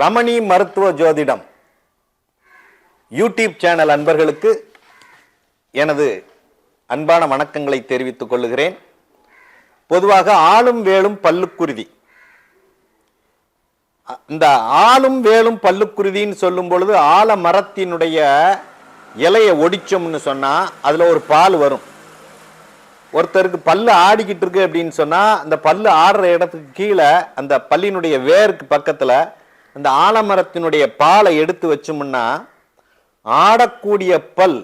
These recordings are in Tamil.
ரமணி மருத்துவ ஜோதிடம் யூடியூப் சேனல் அன்பர்களுக்கு எனது அன்பான வணக்கங்களை தெரிவித்துக் கொள்ளுகிறேன் பொதுவாக ஆளும் வேலும் பல்லுக்குருதி. இந்த ஆளும் வேலும் பல்லுக்குருதின்னு சொல்லும் பொழுது ஆல மரத்தினுடைய இலையை ஒடிச்சோம்னு சொன்னா அதுல ஒரு பால் வரும். ஒருத்தருக்கு பல்லு ஆடிக்கிட்டு இருக்கு அப்படின்னு சொன்னா அந்த பல்லு ஆடுற இடத்துக்கு கீழே அந்த பல்லினுடைய வேருக்கு பக்கத்துல அந்த ஆலமரத்தினுடைய பாலை எடுத்து வச்சோம்னா ஆடக்கூடிய பல்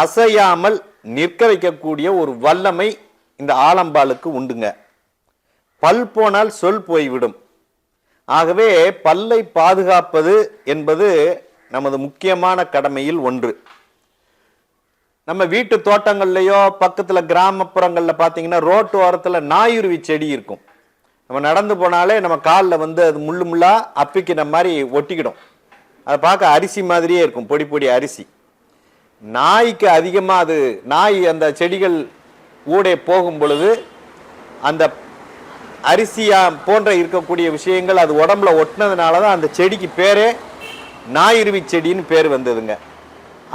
அசையாமல் நிற்க வைக்கக்கூடிய ஒரு வல்லமை இந்த ஆலம்பாலுக்கு உண்டுங்க. பல் போனால் சொல் போய்விடும். ஆகவே பல்லை பாதுகாப்பது என்பது நமது முக்கியமான கடமையில் ஒன்று. நம்ம வீட்டு தோட்டங்கள்லையோ பக்கத்தில் கிராமப்புறங்களில் பார்த்தீங்கன்னா ரோட்டு ஓரத்தில் நாயுருவி செடி இருக்கும். நம்ம நடந்து போனாலே நம்ம காலில் வந்து அது முள்ளு முள்ளாக அப்பிக்கிற மாதிரி ஒட்டிக்கிடும். அதை பார்க்க அரிசி மாதிரியே இருக்கும் பொடி பொடி அரிசி. நாய்க்கு அதிகமாக அது நாய் அந்த செடிகள் ஊடே போகும் பொழுது அந்த அரிசியா போன்ற இருக்கக்கூடிய விஷயங்கள் அது உடம்புல ஒட்டினதுனால தான் அந்த செடிக்கு பேரே நாயுருவி செடின்னு பேர் வந்ததுங்க.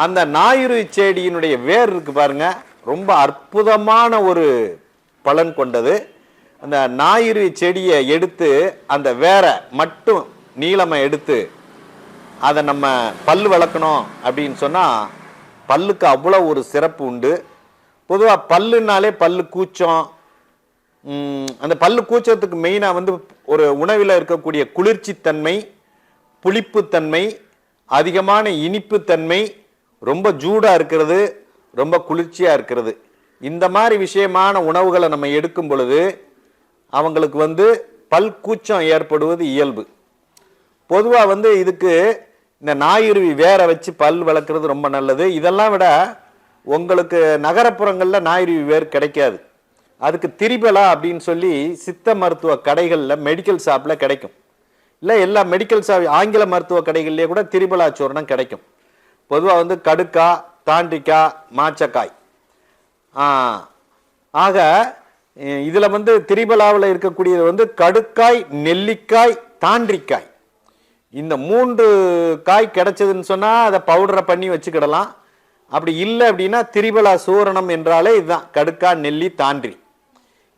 அந்த நாயுருவி செடியினுடைய வேர் இருக்கு பாருங்க ரொம்ப அற்புதமான ஒரு பலன் கொண்டது. அந்த ஞாயிறு செடியை எடுத்து அந்த வேரை மட்டும் நீளமாக எடுத்து அதை நம்ம பல் வளர்க்கணும் அப்படின்னு சொன்னால் பல்லுக்கு அவ்வளோ ஒரு சிறப்பு உண்டு. பொதுவாக பல்லுனாலே பல்லு கூச்சம். அந்த பல்லு கூச்சத்துக்கு மெயினாக வந்து ஒரு உணவில் இருக்கக்கூடிய குளிர்ச்சித்தன்மை புளிப்புத்தன்மை அதிகமான இனிப்புத்தன்மை ரொம்ப ஜூடாக இருக்கிறது ரொம்ப குளிர்ச்சியாக இருக்கிறது. இந்த மாதிரி விஷயமான உணவுகளை நம்ம எடுக்கும் பொழுது அவங்களுக்கு வந்து பல் கூச்சம் ஏற்படுவது இயல்பு. பொதுவாக வந்து இதுக்கு இந்த நாயுருவி வேற வச்சு பல் வளர்க்குறது ரொம்ப நல்லது. இதெல்லாம் விட உங்களுக்கு நகரப்புறங்களில் நாயுருவி வேர் கிடைக்காது. அதுக்கு திரிபலா அப்படின்னு சொல்லி சித்த மருத்துவ கடைகளில் மெடிக்கல் ஷாப்பில் கிடைக்கும். இல்லை எல்லா மெடிக்கல் ஷாப் ஆங்கில மருத்துவ கடைகள்லேயே கூட திரிபலா சூர்ணம் கிடைக்கும். பொதுவாக வந்து கடுக்கா தாண்டிக்காய் மாச்சக்காய். ஆக இதில் வந்து திரிபலாவில் இருக்கக்கூடியது வந்து கடுக்காய் நெல்லிக்காய் தாண்டிக்காய். இந்த மூன்று காய் கிடைச்சதுன்னு சொன்னால் அதை பவுடரை பண்ணி வச்சுக்கிடலாம். அப்படி இல்லை அப்படின்னா திரிபலா சூரணம் என்றாலே இதுதான் கடுக்கா நெல்லி தாண்டி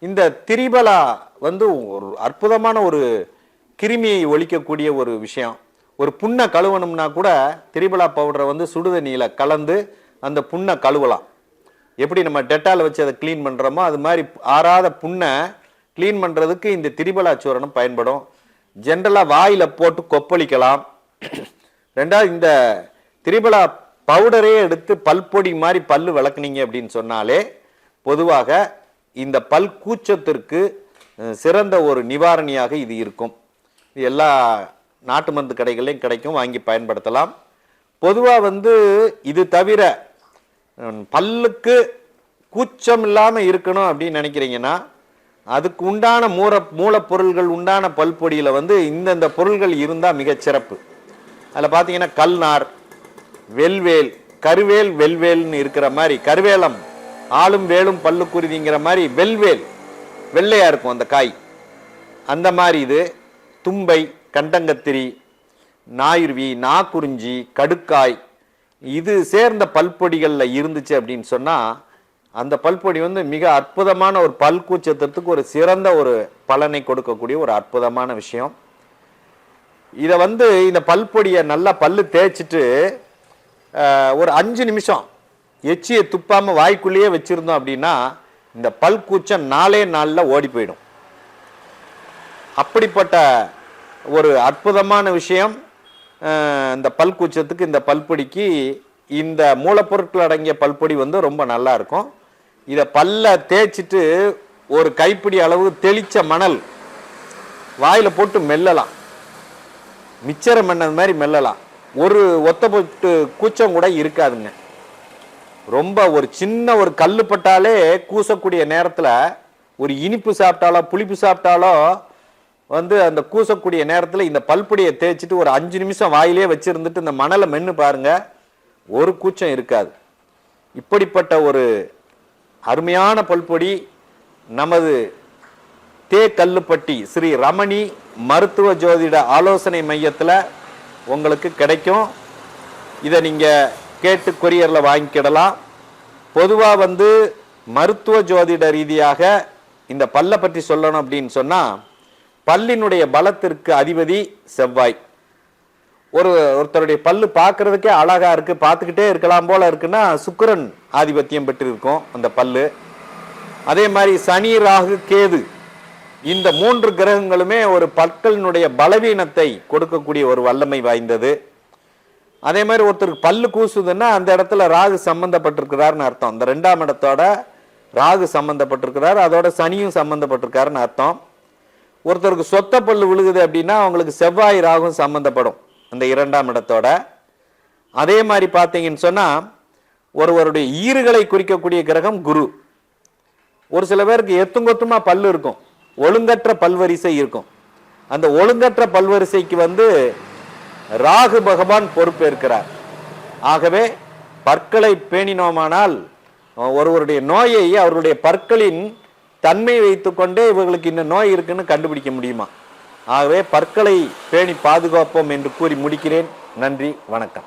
இந்த திரிபலா வந்து ஒரு அற்புதமான ஒரு கிருமியை ஒழிக்கக்கூடிய ஒரு விஷயம். ஒரு புண்ணை கழுவணும்னா கூட திரிபலா பவுடரை வந்து சுடுதண்ணியில் கலந்து அந்த புண்ணை கழுவலாம். எப்படி நம்ம டெட்டால் வச்சு அதை க்ளீன் பண்ணுறோமோ அது மாதிரி ஆறாத புண்ணை க்ளீன் பண்ணுறதுக்கு இந்த திரிபலா சூரணம் பயன்படும் ஜென்ரலாக வாயில் போட்டு கொப்பளிக்கலாம். ரெண்டாவது இந்த திரிபலா பவுடரே எடுத்து பல்பொடி மாதிரி பல் விளக்குனீங்க அப்படின்னு சொன்னாலே பொதுவாக இந்த பல் கூச்சத்திற்கு சிறந்த ஒரு நிவாரணியாக இது இருக்கும். இது எல்லா நாட்டு மருந்து கடைகள்லையும் கிடைக்கும் வாங்கி பயன்படுத்தலாம். பொதுவாக வந்து இது தவிர பல்லுக்கு கூச்சம் இல்லாமல் இருக்கணும் அப்படின்னு நினைக்கிறீங்கன்னா அதுக்கு உண்டான மூல மூலப்பொருள்கள் உண்டான பல்பொடியில் வந்து இந்தந்த பொருள்கள் இருந்தால் மிகச்சிறப்பு அதில் பார்த்தீங்கன்னா கல்நார் வெல்வேல் கருவேல் வெல்வேல்னு இருக்கிற மாதிரி கருவேலம் ஆளும் வேலும் பல்லுக்குருதிங்கிற மாதிரி வெல்வேல் வெள்ளையாக இருக்கும் அந்த காய். அந்த மாதிரி இது தும்பை கண்டங்கத்திரி நாயுருவி நாக்குறிஞ்சி கடுக்காய் இது சேர்ந்த பல்பொடிகளில் இருந்துச்சு அப்படின்னு சொன்னால் அந்த பல்பொடி வந்து மிக அற்புதமான ஒரு பல் கூச்சத்திற்கு ஒரு சிறந்த ஒரு பலனை கொடுக்கக்கூடிய ஒரு அற்புதமான விஷயம். இதை வந்து இந்த பல்பொடியை நல்லா பல்லு தேய்ச்சிட்டு ஒரு அஞ்சு நிமிஷம் எச்சியை துப்பாமல் வாய்க்குள்ளேயே வச்சுருந்தோம் அப்படின்னா இந்த பல் கூச்சம் நாலே நாளில் ஓடி போயிடும். அப்படிப்பட்ட ஒரு அற்புதமான விஷயம். இந்த பல் கூச்சத்துக்கு இந்த பல்பொடிக்கு இந்த மூலப்பொருட்கள் அடங்கிய பல்பொடி வந்து ரொம்ப நல்லா இருக்கும். இதை பல்ல தேய்ச்சிட்டு ஒரு கைப்பிடி அளவு தெளிச்ச மணல் வாயில் போட்டு மெல்லலாம். மிச்சரம் மண்ணது மாதிரி மெல்லலாம். ஒரு ஒத்த போட்டு கூச்சம் கூட இருக்காதுங்க. ரொம்ப ஒரு சின்ன ஒரு கல் பட்டாலே கூசக்கூடிய நேரத்தில் ஒரு இனிப்பு சாப்பிட்டாலோ புளிப்பு சாப்பிட்டாலோ வந்து அந்த கூசக்கூடிய நேரத்தில் இந்த பல்பொடியை தேய்ச்சிட்டு ஒரு அஞ்சு நிமிஷம் வாயிலே வச்சுருந்துட்டு இந்த மணலை மென்று பாருங்க. ஒரு கூச்சம் இருக்காது. இப்படிப்பட்ட ஒரு அருமையான பல்பொடி நமது தே கல்லுப்பட்டி ஸ்ரீ ரமணி மருத்துவ ஜோதிட ஆலோசனை மையத்தில் உங்களுக்கு கிடைக்கும். இதை நீங்கள் கேட்டு கொரியரில் வாங்கிக்கிடலாம். பொதுவாக வந்து மருத்துவ ஜோதிட ரீதியாக இந்த பல்லை பற்றி சொல்லணும் அப்படின்னு சொன்னால் பல்லினுடைய பலத்திற்கு அதிபதி செவ்வாய். ஒரு ஒருத்தருடைய பல்லு பார்க்கறதுக்கே அழகா இருக்கு. பார்த்துக்கிட்டே இருக்கலாம் போல இருக்குன்னா சுக்கிரன் ஆதிபத்தியம் பெற்றிருக்கும் அந்த பல்லு. அதே மாதிரி சனி ராகு கேது இந்த மூன்று கிரகங்களுமே ஒரு பற்களினுடைய பலவீனத்தை கொடுக்கக்கூடிய ஒரு வல்லமை வாய்ந்தது. அதே மாதிரி ஒருத்தருக்கு பல்லு கூசுதுன்னா அந்த இடத்துல ராகு சம்பந்தப்பட்டிருக்கிறாருன்னு அர்த்தம். அந்த ரெண்டாம் இடத்தோட ராகு சம்பந்தப்பட்டிருக்கிறார் அதோட சனியும் சம்பந்தப்பட்டிருக்காருன்னு அர்த்தம். ஒருத்தருக்கு சொத்த பல்லு விழுகுது அப்படின்னா அவங்களுக்கு செவ்வாய் ராகும் சம்பந்தப்படும் அந்த இரண்டாம் இடத்தோட. அதே மாதிரி பார்த்தீங்கன்னு சொன்னால் ஒருவருடைய ஈறுகளை குறிக்கக்கூடிய கிரகம் குரு. ஒரு சில பேருக்கு எத்துங்கொத்துமா பல்லு இருக்கும் ஒழுங்கற்ற பல்வரிசை இருக்கும். அந்த ஒழுங்கற்ற பல்வரிசைக்கு வந்து ராகு பகவான் பொறுப்பேற்கிறார். ஆகவே பற்களை பேணினோமானால் ஒருவருடைய நோயை அவருடைய பற்களின் தன்மை வைத்துக்கொண்டே இவர்களுக்கு இந்த நோய் இருக்குன்னு கண்டுபிடிக்க முடியுமா? ஆகவே பற்களை பேணி பாதுகாப்போம் என்று கூறி முடிக்கிறேன். நன்றி வணக்கம்.